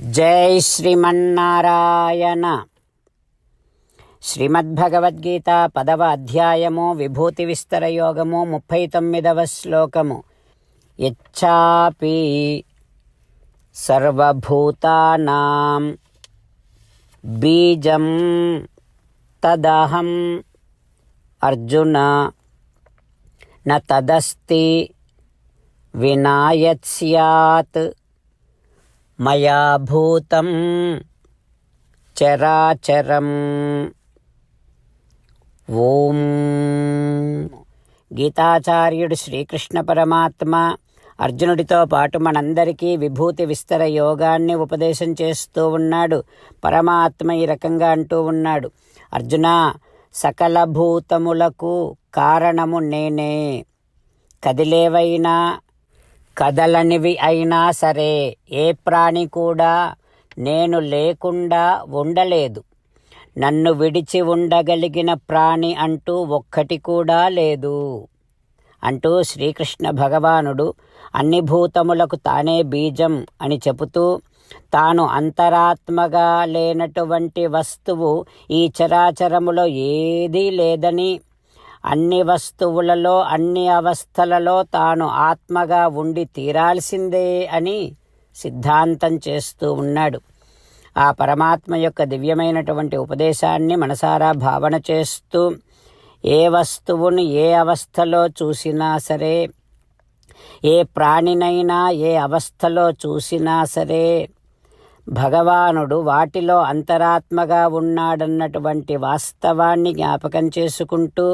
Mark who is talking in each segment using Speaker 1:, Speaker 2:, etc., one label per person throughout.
Speaker 1: జై శ్రీమన్నారాయణ. శ్రీమద్భగవద్గీత పదవ అధ్యాయము విభూతి విస్తర యోగము ముప్పై తొమ్మిదవ శ్లోకము. ఇచ్చాపి సర్వభూతానాం బీజం తదహం అర్జున న తదస్తి వినాయత్ స్యాత్ మయా భూతం చరాచరం. ఓం గీతాచార్యుడు శ్రీకృష్ణ పరమాత్మ అర్జునుడితో పాటు మనందరికీ విభూతి విస్తర యోగాన్ని ఉపదేశం చేస్తూ ఉన్నాడు. పరమాత్మ ఈ రకంగా అంటూ ఉన్నాడు. అర్జున సకల భూతములకు కారణము నేనే. కదిలేవైనా కదలనివి అయినా సరే ఏ ప్రాణి కూడా నేను లేకుండా ఉండలేదు. నన్ను విడిచి ఉండగలిగిన ప్రాణి అంటూ ఒక్కటి కూడా లేదు. అంటూ శ్రీకృష్ణ భగవానుడు అన్ని భూతములకు తానే బీజం అని చెబుతూ తాను అంతరాత్మగా లేనటువంటి వస్తువు ఈ చరాచరములో ఏదీ లేదని అన్ని వస్తువులలో అన్ని అవస్థలలో తాను ఆత్మగా ఉండి తీరాల్సిందే అని సిద్ధాంతం చేస్తూ ఉన్నాడు. ఆ పరమాత్మ యొక్క దివ్యమైనటువంటి ఉపదేశాన్ని మనసారా భావన చేస్తూ ఏ వస్తువును ఏ అవస్థలో చూసినా సరే ఏ ప్రాణినైనా ఏ అవస్థలో చూసినా సరే భగవానుడు వాటిలో అంతరాత్మగా ఉన్నాడన్నటువంటి వాస్తవాన్ని జ్ఞాపకం చేసుకుంటూ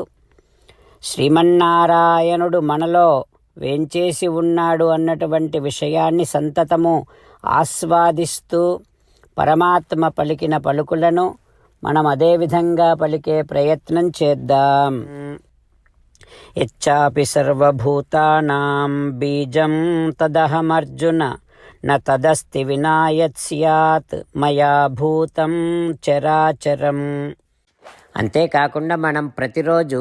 Speaker 1: శ్రీమన్నారాయణుడు మనలో వేంచేసి ఉన్నాడు అన్నటువంటి విషయాన్ని సంతతము ఆస్వాదిస్తూ పరమాత్మ పలికిన పలుకులను మనం అదేవిధంగా పలికే ప్రయత్నం చేద్దాం. ఇచ్చాపి సర్వభూతానాం బీజం తదహమర్జున న తదస్తి వినాయత్ స్యాత్ మయా భూతం చరాచరం. అంతేకాకుండా మనం ప్రతిరోజు